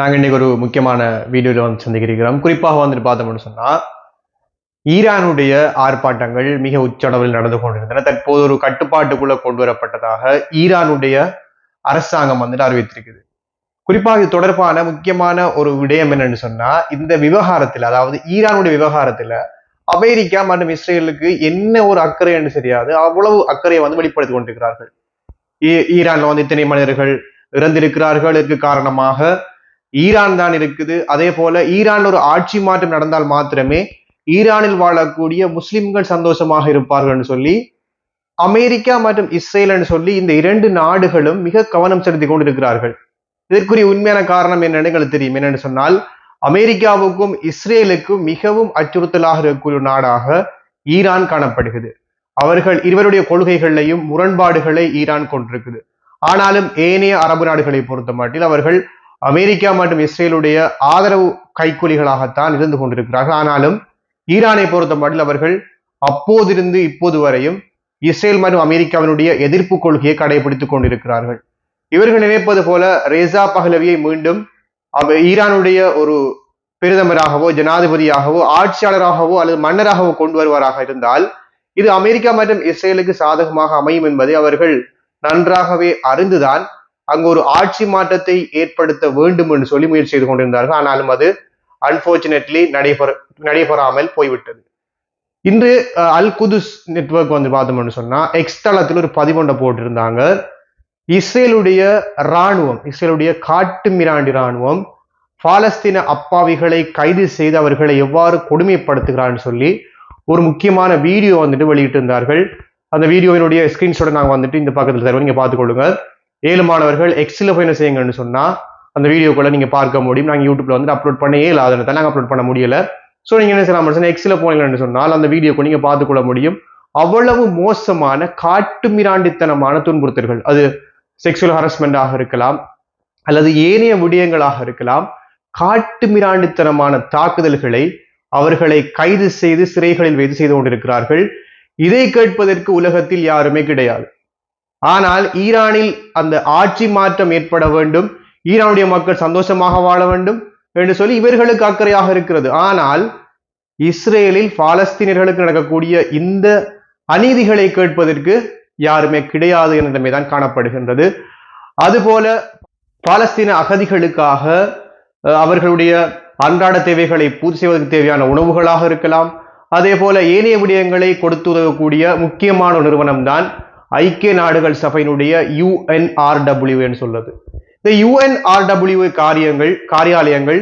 நாங்கள் இன்னைக்கு ஒரு முக்கியமான வீடியோவில் வந்து சந்திக்கிறோம். குறிப்பாக வந்துட்டு பார்த்தோம்னு சொன்னால் ஈரானுடைய ஆர்ப்பாட்டங்கள் மிக உச்சளவில் நடந்து கொண்டிருந்தன. தற்போது ஒரு கட்டுப்பாட்டுக்குள்ள கொண்டு வரப்பட்டதாக ஈரானுடைய அரசாங்கம் வந்துட்டு அறிவித்திருக்குது. குறிப்பாக இது தொடர்பான முக்கியமான ஒரு விடயம் என்னன்னு சொன்னா இந்த விவகாரத்தில் அதாவது ஈரானுடைய விவகாரத்துல அமெரிக்கா மற்றும் இஸ்ரேலுக்கு என்ன ஒரு அக்கறை என்று தெரியாது. அவ்வளவு அக்கறையை வந்து வெளிப்படுத்தி கொண்டிருக்கிறார்கள். ஈரானில் ஈரான்ல வந்து இத்தனை மனிதர்கள் இறந்திருக்கிறார்கள். இதற்கு காரணமாக ஈரான் தான் இருக்குது. அதே போல ஈரான் ஒரு ஆட்சி மாற்றம் நடந்தால் மாத்திரமே ஈரானில் வாழக்கூடிய முஸ்லிம்கள் சந்தோஷமாக இருப்பார்கள் என்று சொல்லி அமெரிக்கா மற்றும் இஸ்ரேல் சொல்லி இந்த இரண்டு நாடுகளும் மிக கவனம் செலுத்தி கொண்டிருக்கிறார்கள். இதற்குரிய உண்மையான காரணம் என்னன்னு எங்களுக்கு தெரியும். என்னன்னு சொன்னால் அமெரிக்காவுக்கும் இஸ்ரேலுக்கும் மிகவும் அச்சுறுத்தலாக இருக்கக்கூடிய நாடாக ஈரான் காணப்படுகிறது. அவர்கள் இருவருடைய கொள்கைகளையும் முரண்பாடுகளை ஈரான் கொண்டிருக்குது. ஆனாலும் ஏனைய அரபு நாடுகளை பொறுத்த மட்டில் அவர்கள் அமெரிக்கா மற்றும் இஸ்ரேலுடைய ஆதரவு கைக்கூலிகளாகத்தான் இருந்து கொண்டிருக்கிறார்கள். ஆனாலும் ஈரானை பொறுத்த மட்டில் அவர்கள் அப்போதிருந்து இப்போது வரையும் இஸ்ரேல் மற்றும் அமெரிக்காவினுடைய எதிர்ப்பு கொள்கையை கடைபிடித்துக் கொண்டிருக்கிறார்கள். இவர்கள் நினைப்பது போல ரேசா பஹ்லவியை மீண்டும் ஈரானுடைய ஒரு பிரதமராகவோ ஜனாதிபதியாகவோ ஆட்சியாளராகவோ அல்லது மன்னராகவோ கொண்டு வருவாராக இருந்தால் இது அமெரிக்கா மற்றும் இஸ்ரேலுக்கு சாதகமாக அமையும் என்பதை அவர்கள் நன்றாகவே அறிந்துதான் அங்கு ஒரு ஆட்சி மாற்றத்தை ஏற்படுத்த வேண்டும் என்று சொல்லி முயற்சி செய்து கொண்டிருந்தார்கள். ஆனாலும் அது அன்பார்ச்சுனேட்லி நடைபெற நடைபெறாமல் போய்விட்டது. இன்று அல் குதுஸ் நெட்வொர்க் வந்து பார்த்தோம்னு சொன்னா எக்ஸ் தளத்தில் ஒரு பதிவொண்டை போட்டிருந்தாங்க. இஸ்ரேலுடைய ராணுவம் இஸ்ரேலுடைய காட்டு மிராண்டி ராணுவம் பாலஸ்தீன அப்பாவிகளை கைது செய்து அவர்களை எவ்வாறு கொடுமைப்படுத்துகிறான்னு சொல்லி ஒரு முக்கியமான வீடியோ வந்துட்டு வெளியிட்டிருந்தார்கள். அந்த வீடியோவினுடைய ஸ்கிரீன்ஷாட்டை நாங்கள் வந்துட்டு இந்த பக்கத்தில் தருவோம். நீங்க பார்த்துக்கொள்ளுங்க. ஏழு மாணவர்கள் எக்ஸில் போய் என்ன செய்யுங்கன்னு சொன்னால் அந்த வீடியோக்குள்ள நீங்கள் பார்க்க முடியும். நாங்கள் யூடியூப்ல வந்து அப்லோட் பண்ண ஏழு அதனால நாங்கள் அப்லோட் பண்ண முடியல. ஸோ நீங்கள் என்ன செய்யலாம் எக்ஸில் போனீங்கன்னு சொன்னால் அந்த வீடியோக்கு நீங்கள் பார்த்துக்கொள்ள முடியும். அவ்வளவு மோசமான காட்டு மிராண்டித்தனமான துன்புறுத்தல்கள். அது செக்ஷுவல் ஹரஸ்மெண்டாக இருக்கலாம் அல்லது ஏனைய விடயங்களாக இருக்கலாம். காட்டு மிராண்டித்தனமான தாக்குதல்களை அவர்களை கைது செய்து சிறைகளில் வைத்து செய்து கொண்டிருக்கிறார்கள். இதை கேட்பதற்கு உலகத்தில் யாருமே கிடையாது. ஆனால் ஈரானில் அந்த ஆட்சி மாற்றம் ஏற்பட வேண்டும். ஈரானுடைய மக்கள் சந்தோஷமாக வாழ வேண்டும் என்று சொல்லி இவர்களுக்கு அக்கறையாக இருக்கிறது. ஆனால் இஸ்ரேலில் பாலஸ்தீனர்களுக்கு நடக்கக்கூடிய இந்த அநீதிகளை கேட்பதற்கு யாருமே கிடையாது என்ற நிலைமைதான் காணப்படுகின்றது. அதுபோல பாலஸ்தீன அகதிகளுக்காக அவர்களுடைய அன்றாட தேவைகளை பூர்த்தி செய்வதற்கு தேவையான உணவுகளாக இருக்கலாம். அதே போல ஏனைய விடயங்களை கொடுத்து உதவக்கூடிய முக்கியமான ஒரு நிறுவனம் தான் ஐக்கிய நாடுகள் சபையினுடைய யுஎன்ஆர்டபிள்யூன்னு என்று இந்த யுஎன்ஆர்டபிள்யூ காரியங்கள் காரியாலயங்கள்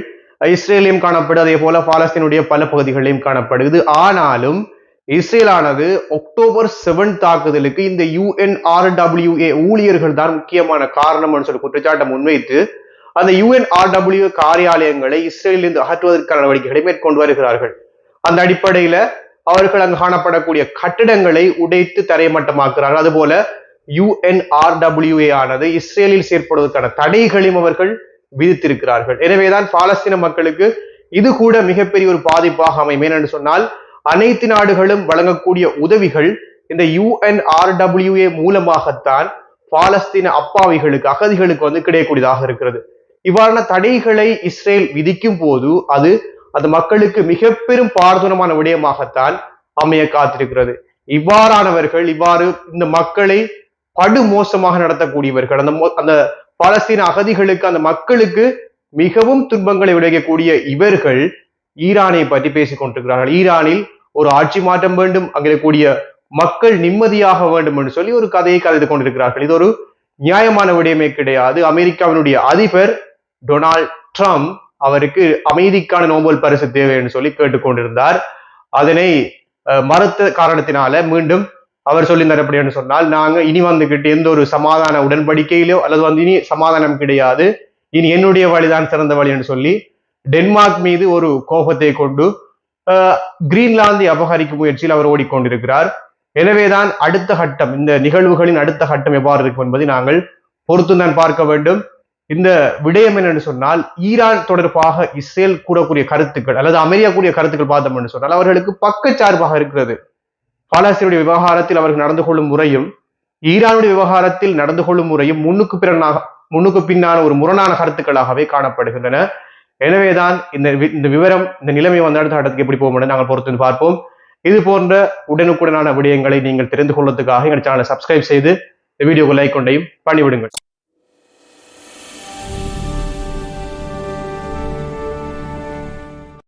இஸ்ரேலையும் காணப்படுது அதே போல பாலஸ்தீனுடைய பல பகுதிகளிலும் காணப்படுது. ஆனாலும் இஸ்ரேலானது அக்டோபர் செவன் தாக்குதலுக்கு இந்த யுஎன்ஆர்டபிள்யூஏ ஊழியர்கள் தான் முக்கியமான காரணம்னு சொல்லி குற்றச்சாட்டை முன்வைத்து அந்த யுஎன்ஆர்டபிள்யூ காரியாலயங்களை இஸ்ரேலிலிருந்து அகற்றுவதற்கான நடவடிக்கைகளை மேற்கொண்டு வருகிறார்கள். அந்த அடிப்படையில அவர்கள் அங்கு காணப்படக்கூடிய கட்டிடங்களை உடைத்து தரைமட்டமாக்குறார்கள் அதுபோல யுஎன்ஆர்டபிள்யூஏ ஆனது இஸ்ரேலில் செயற்படுவதற்கான தடைகளையும் அவர்கள் விதித்திருக்கிறார்கள். எனவேதான் பாலஸ்தீன மக்களுக்கு இது கூட மிகப்பெரிய ஒரு பாதிப்பாக அமையும் ஏனென்று சொன்னால் அனைத்து நாடுகளும் வழங்கக்கூடிய உதவிகள் இந்த யுஎன்ஆர்டபிள்யூஏ மூலமாகத்தான் பாலஸ்தீன அப்பாவிகளுக்கு அகதிகளுக்கு வந்து கிடைக்கக்கூடியதாக இருக்கிறது. இவ்வாறான தடைகளை இஸ்ரேல் விதிக்கும் போது அது அது மக்களுக்கு மிக பெரும் பார்துனமான விடயமாகத்தான் அமைய காத்திருக்கிறது. இவ்வாறானவர்கள் இவ்வாறு இந்த மக்களை படுமோசமாக நடத்தக்கூடியவர்கள் அந்த அந்த பலஸ்தீன அகதிகளுக்கு அந்த மக்களுக்கு மிகவும் துன்பங்களை விளைவிக்கக்கூடிய இவர்கள் ஈரானை பற்றி பேசிக் கொண்டிருக்கிறார்கள். ஈரானில் ஒரு ஆட்சி மாற்றம் வேண்டும் அங்கே மக்கள் நிம்மதியாக வேண்டும் என்று சொல்லி ஒரு கதையை கதைத்து கொண்டிருக்கிறார்கள். இது ஒரு நியாயமான விடயமே கிடையாது. அமெரிக்காவினுடைய அதிபர் டொனால்ட் ட்ரம்ப் அவருக்கு அமைதிக்கான நோபல் பரிசு தேவை என்று சொல்லி கேட்டுக்கொண்டிருந்தார். அதனை மறுத்த காரணத்தினால மீண்டும் அவர் சொல்லியிருந்தார் எப்படி சொன்னால் நாங்க இனி வந்துகிட்டு எந்த ஒரு சமாதான உடன்படிக்கையிலோ அல்லது வந்து இனி சமாதானம் கிடையாது. இனி என்னுடைய வழிதான் சிறந்த வழி என்று சொல்லி டென்மார்க் மீது ஒரு கோபத்தை கொண்டு கிரீன்லாந்தை அபகரிக்கும் முயற்சியில் அவர் ஓடிக்கொண்டிருக்கிறார். எனவேதான் அடுத்த கட்டம் இந்த நிகழ்வுகளின் அடுத்த கட்டம் எவ்வாறு இருக்கும் என்பதை நாங்கள் பொறுத்து தான் பார்க்க வேண்டும். இந்த விடயம் என்னன்னு சொன்னால் ஈரான் தொடர்பாக இஸ்ரேல் கூறக்கூடிய கருத்துக்கள் அல்லது அமெரிக்கா கூடிய கருத்துக்கள் பார்த்தோம் என்று சொன்னால் அவர்களுக்கு பக்கச்சார்பாக இருக்கிறது. பாலஸ்தீனுடைய விவகாரத்தில் அவர்கள் நடந்து கொள்ளும் முறையும் ஈரானுடைய விவகாரத்தில் நடந்து கொள்ளும் முறையும் முன்னுக்கு பிறனாக முன்னுக்கு பின்னான ஒரு முரணான கருத்துக்களாகவே காணப்படுகின்றன. எனவேதான் இந்த வி- இந்த விவரம் இந்த நிலைமை வந்த அடுத்த கட்டத்துக்கு எப்படி போகும் நாங்கள் பொறுத்து பார்ப்போம். இது போன்ற உடனுக்குடனான விடயங்களை நீங்கள் தெரிந்து கொள்வதற்காக எங்கள் சேனலை சப்ஸ்கிரைப் செய்து இந்த வீடியோக்கு லைக் கொண்டையும் பண்ணிவிடுங்கள்.